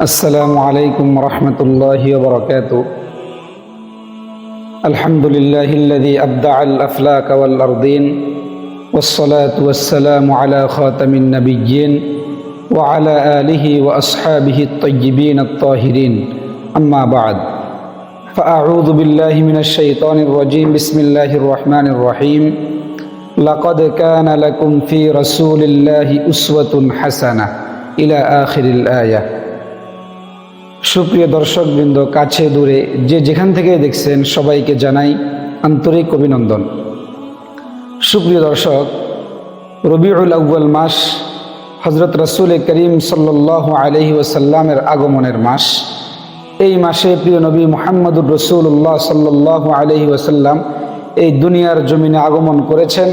السلام عليكم ورحمة الله وبركاته. الحمد لله الذي أبدع الأفلاك والأرضين والصلاة والسلام على خاتم النبيين وعلى آله وأصحابه الطيبين الطاهرين. أما بعد فأعوذ بالله من الشيطان الرجيم. بسم الله الرحمن الرحيم. لقد كان لكم في رسول الله أسوة حسنة إلى آخر الآية. সুপ্রিয় দর্শকবৃন্দ, কাছে দূরে যে যেখান থেকে দেখছেন, সবাইকে জানাই আন্তরিক অভিনন্দন। সুপ্রিয় দর্শক, রবিউল আউ্বাল মাস হজরত রসুল করিম সাল্লাহ আলহি ওসাল্লামের আগমনের মাস। এই মাসে প্রিয় নবী মোহাম্মদুর রসুল্লাহ সাল্লাহ আলহি ওসাল্লাম এই দুনিয়ার জমিনে আগমন করেছেন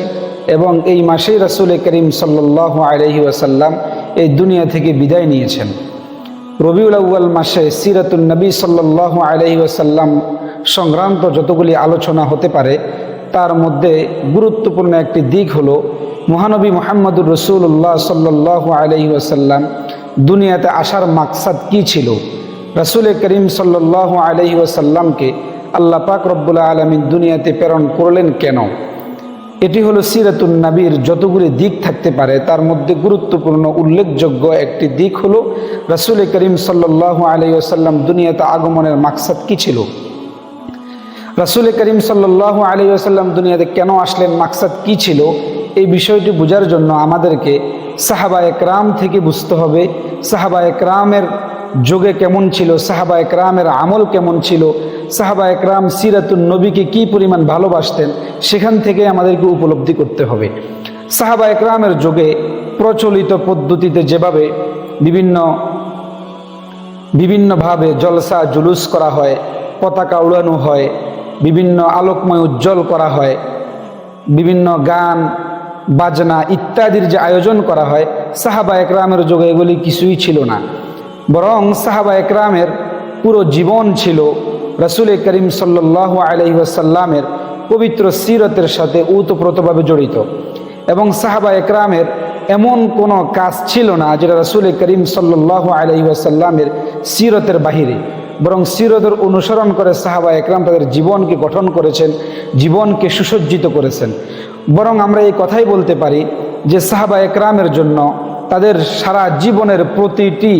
এবং এই মাসেই রসুল করিম সাল্লাহ আলহি ওসাল্লাম এই দুনিয়া থেকে বিদায় নিয়েছেন। রবিউল আউ্য়াল মাসে সিরাতুল নবী সাল্লাহ আলহি ওসাল্লাম সংক্রান্ত যতগুলি আলোচনা হতে পারে, তার মধ্যে গুরুত্বপূর্ণ একটি দিক হলো, মহানবী মোহাম্মদুর রসুল্লাহ সাল্লাহ আলহি ওসাল্লাম দুনিয়াতে আসার মাকসাদ কি ছিল? রসুল করিম সাল্লাহ আলহি ওসাল্লামকে আল্লাহ পাক রব্বুল্লা আলমিন দুনিয়াতে প্রেরণ করলেন কেন? এটি হলো সিরাতুল নাবির যতগুলি দিক থাকতে পারে, তার মধ্যে গুরুত্বপূর্ণ উল্লেখযোগ্য একটি দিক হলো রসুল করিম সাল্লাহ আলী আসাল্লাম দুনিয়াতে আগমনের মাকসাদ কি ছিল? রসুল করিম সাল্লাহ আলী আসাল্লাম দুনিয়াতে কেন আসলেন, মাকসাদ কি ছিল? এই বিষয়টি বোঝার জন্য আমাদেরকে সাহাবা একরাম থেকে বুঝতে হবে, সাহাবা একরামের যোগে কেমন ছিল, সাহাবা একরামের আমল কেমন ছিল সাহাবা একরাম সিরাতুল নবীকে কি পরিমাণ ভালোবাসতেন, সেখান থেকে আমাদেরকে উপলব্ধি করতে হবে। সাহাবা একরামের যোগে প্রচলিত পদ্ধতিতে যেভাবে বিভিন্ন, বিভিন্নভাবে জলসা জুলুস করা হয়, পতাকা উড়ানো হয়, বিভিন্ন আলোকময় উজ্জ্বল করা হয়, বিভিন্ন গান, বাজনা ইত্যাদির যে আয়োজন করা হয়, সাহাবা একরামের যোগে এগুলি কিছুই ছিল না। বরং সাহাবা একরামের পুরো জীবন ছিল রসুল করিম সাল্লাহ আলহিহাসাল্লামের পবিত্র সিরতের সাথে উতপ্রোতভাবে জড়িত এবং সাহাবা একরামের এমন কোনো কাজ ছিল না যেটা রসুল করিম সাল্লাহ আলহিহাসাল্লামের সিরতের বাহিরে। বরং সিরতের অনুসরণ করে সাহাবা একরাম তাদের জীবনকে গঠন করেছেন, জীবনকে সুসজ্জিত করেছেন। বরং আমরা এই কথাই বলতে পারি যে সাহাবা একরামের জন্য তাদের সারা জীবনের প্রতিটি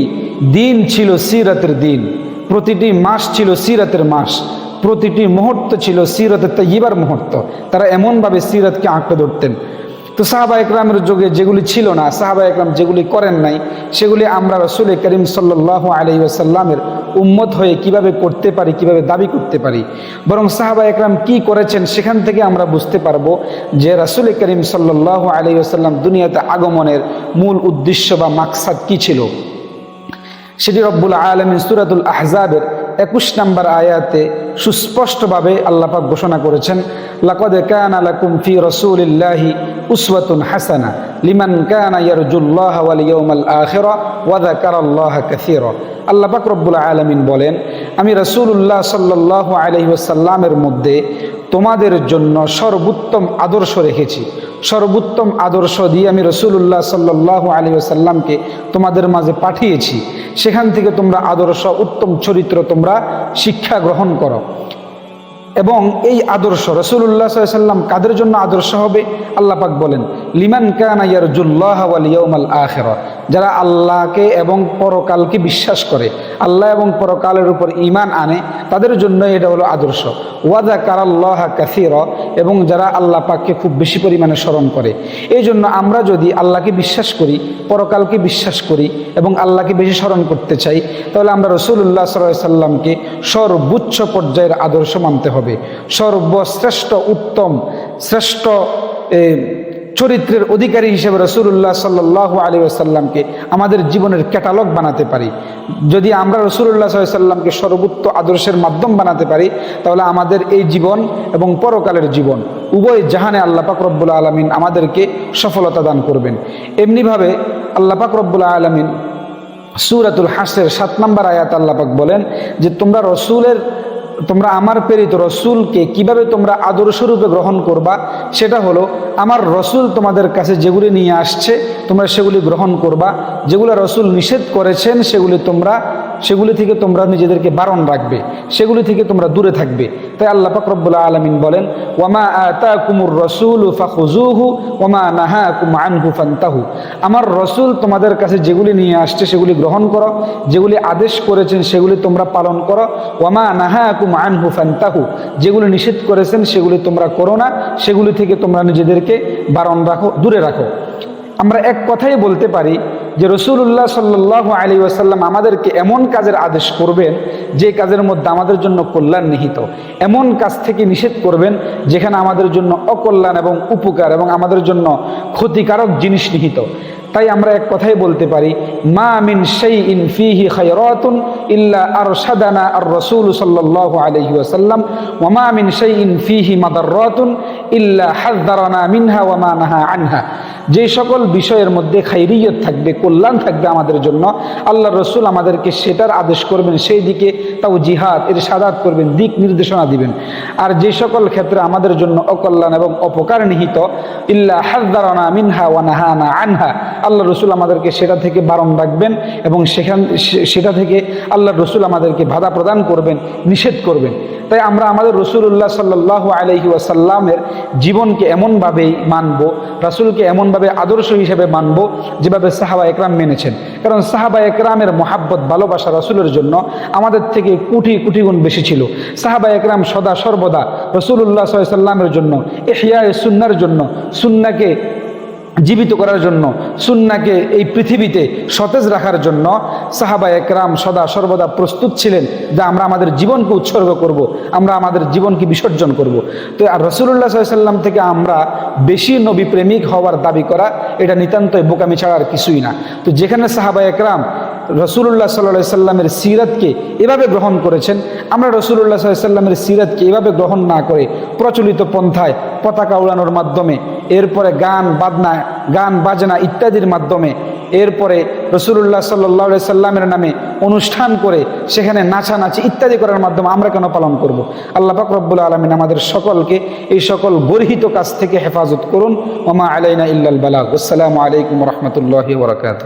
দিন ছিল সিরতের দিন। প্রতিটি মাস ছিল সিরতের মাস। প্রতিটি মুহূর্ত ছিল সিরতের তৈবার মুহূর্ত। তারা এমনভাবে সিরতকে আঁকড়ে ধরতেন। তো সাহাবা একরামের যুগে যেগুলি ছিল না সাহাবা একরাম যেগুলি করেন নাই, সেগুলি আমরা রসুল করিম সাল্লাহ আলি আসাল্লামের উম্মত হয়ে কীভাবে করতে পারি, কীভাবে দাবি করতে পারি। বরং সাহাবা একরাম কি করেছেন সেখান থেকে আমরা বুঝতে পারব যে রসুল করিম সাল্লাহ আলি আসাল্লাম দুনিয়াতে আগমনের মূল উদ্দেশ্য বা মাকসাদ কি ছিল। সেটি রব্বুল আলমিন সুরাতুল আহজাবের একুশ নম্বর আয়াতে সুস্পষ্টভাবে আল্লাপাক ঘোষণা করেছেন, লাকদে কানা লাকুম ফি রসুলিল্লাহি উসওয়াতুন হাসানা লিমান কানা ইয়ারজুল্লাহ ওয়াল আল্লাহ পাক রব্বুল আলামিন বলেন, আমি রাসূলুল্লাহ সাল্লাল্লাহু আলাইহি ওয়াসাল্লামের মধ্যে তোমাদের জন্য সর্বোত্তম আদর্শ রেখেছি। সর্বোত্তম আদর্শ দিয়ে আমি রসুল্লাহ সাল্লাহ আলী আসাল্লামকে তোমাদের মাঝে পাঠিয়েছি। সেখান থেকে তোমরা আদর্শ, উত্তম চরিত্র তোমরা শিক্ষা গ্রহণ করো। এবং এই আদর্শ রসুল্লাহ সাল্লাম কাদের জন্য আদর্শ হবে? আল্লাহ পাক বলেন, লিমান কানাইয়ারজুল্লাহ আলিয়াউমাল আখের। যারা আল্লাহকে এবং পরকালকে বিশ্বাস করে, আল্লাহ এবং পরকালের উপর ইমান আনে, তাদের জন্য এটা হলো আদর্শ। ওয়াদা কারাল্লাহ কাসির এবং যারা আল্লাহ পাককে খুব বেশি পরিমাণে স্মরণ করে। এই জন্য আমরা যদি আল্লাহকে বিশ্বাস করি, পরকালকে বিশ্বাস করি এবং আল্লাহকে বেশি স্মরণ করতে চাই, তাহলে আমরা রসুল্লাহ সাল্লামকে সর্বোচ্চ পর্যায়ের আদর্শ মানতে হবে। সর্বশ্রেষ্ঠ, উত্তম, শ্রেষ্ঠ চরিত্রের অধিকারী হিসেবে রসুল্লাহ সাল্লাহ আলী আসাল্লামকে আমাদের জীবনের ক্যাটালগ বানাতে পারি। যদি আমরা রসুল্লাহ সাল্লামকে সর্বোচ্চ আদর্শের মাধ্যম বানাতে পারি, তাহলে আমাদের এই জীবন এবং পরকালের জীবন, উভয় জাহানে আল্লাহ পাক রব্বুল আলমিন আমাদেরকে সফলতা দান করবেন। এমনিভাবে আল্লাহ পাক রব্বুল আলমিন সুরাতুল হাসের সাত নম্বর আয়াত আল্লাপাক বলেন যে, তোমরা রসুলের তোমরা আমার প্রেরিত রসুলকে কীভাবে তোমরা আদর্শরূপে গ্রহণ করবা, সেটা হলো, আমার রসুল তোমাদের কাছে যেগুলি নিয়ে আসছে, তোমরা সেগুলি গ্রহণ করবা। যেগুলো রসুল নিষেধ করেছেন, সেগুলি তোমরা সেগুলি থেকে তোমরা নিজেদেরকে বারণ রাখবে, সেগুলি থেকে তোমরা দূরে থাকবে। তাই আল্লাহ পাক রব্বুল আলমিন বলেন, ওয়ামা আতা কুমুর রসুল ফাখুজুহু ওমা নাহা কুম আনহু ফান্তাহু। আমার রসুল তোমাদের কাছে যেগুলি নিয়ে আসছে, সেগুলি গ্রহণ করো, যেগুলি আদেশ করেছেন, সেগুলি তোমরা পালন করো। ওয়ামা নাহা কুম আনহু ফান্তাহু, যেগুলি নিষেধ করেছেন, সেগুলি তোমরা করো না, সেগুলি থেকে তোমরা নিজেদেরকে বারণ রাখো, দূরে রাখো। আমরা এক কথাই বলতে পারি যে রসুল্লাহ সাল্লাহ আলী ওয়াসাল্লাম আমাদেরকে এমন কাজের আদেশ করবেন যে কাজের মধ্যে আমাদের জন্য কল্যাণ নিহিত। এমন কাজ থেকে নিষেধ করবেন যেখানে আমাদের জন্য অকল্যাণ এবং উপকার এবং আমাদের জন্য ক্ষতিকারক জিনিস নিহিত। তাই আমরা এক কথাই বলতে পারি, মা মিন সেই ইন ফিহি খায়রাতুন ইল্লা আর সাদানা আর রসুল সাল্লাহ আলহি ওয়াসাল্লাম ওমা মিন সেই ইন ফিহি মাদাররাতুন ইল্লা হাজদারানা মিনহা ওয়ামা নাহা আনহা। যে সকল বিষয়ের মধ্যে খাইরিয়ত থাকবে, কল্যাণ থাকবে আমাদের জন্য, আল্লাহ রসুল আমাদেরকে সেটার আদেশ করবেন, সেই দিকে তাও জিহাদ এর সাদাত করবেন, দিক নির্দেশনা দিবেন। আর যে সকল ক্ষেত্রে আমাদের জন্য অকল্যাণ এবং অপকার নিহিত, ইল্লা হাজদারানা মিনহা ওয়ানাহানা আনহা, আল্লাহ রসুল আমাদেরকে সেটা থেকে বারণ রাখবেন এবং সেখান সেটা থেকে আল্লাহ রসুল আমাদেরকে বাধা প্রদান করবেন, নিষেধ করবেন। তাই আমরা আমাদের রসুল্লাহ সাল্লাহ আলহি ওয়াসাল্লামের জীবনকে এমনভাবেই মানব, রাসুলকে এমনভাবে আদর্শ হিসেবে মানব যেভাবে সাহাবা একরাম মেনেছেন। কারণ সাহাবা একরামের মহাব্বত, ভালোবাসা রাসুলের জন্য আমাদের থেকে কোটি কোটি গুণ বেশি ছিল। সাহাবা একরাম সদা সর্বদা রসুল্লাহ সাল্লামের জন্য এহিয়া সুন্নার জন্য, সুন্নাকে জীবিত করার জন্য, সুন্নাকে এই পৃথিবীতে সতেজ রাখার জন্য সাহাবা একরাম সদা সর্বদা প্রস্তুত ছিলেন যে আমরা আমাদের জীবনকে উৎসর্গ করব। আমরা আমাদের জীবনকে বিসর্জন করব। তো আর রসুল্লাহ সাল্লাম থেকে আমরা বেশি নবী প্রেমিক হওয়ার দাবি করা, এটা নিতান্তই বোকামি ছাড়া আর কিছুই না তো যেখানে সাহাবা একরাম রসুল্লাহ সাল্লাহ সাল্লামের সিরাতকে এভাবে গ্রহণ করেছেন, আমরা রসুল্লাহ সাল্লামের সিরাতকে এভাবে গ্রহণ না করে প্রচলিত পন্থায় পতাকা উড়ানোর মাধ্যমে এরপরে গান, বাজনা গান, বাজনা ইত্যাদির মাধ্যমে। এরপরে রসুল্লাহ সাল্লি সাল্লামের নামে অনুষ্ঠান করে সেখানে নাচানাচি ইত্যাদি করার মাধ্যমে আমরা কেন পালন করব? আল্লাহ রব্বুল আলমিন আমাদের সকলকে এই সকল গর্হিত কাজ থেকে হেফাজত করুন। ওমা আলাইনা ইল্লাল বালাহ আসসালামু আলাইকুম রহমতুল্লাহ বরকাত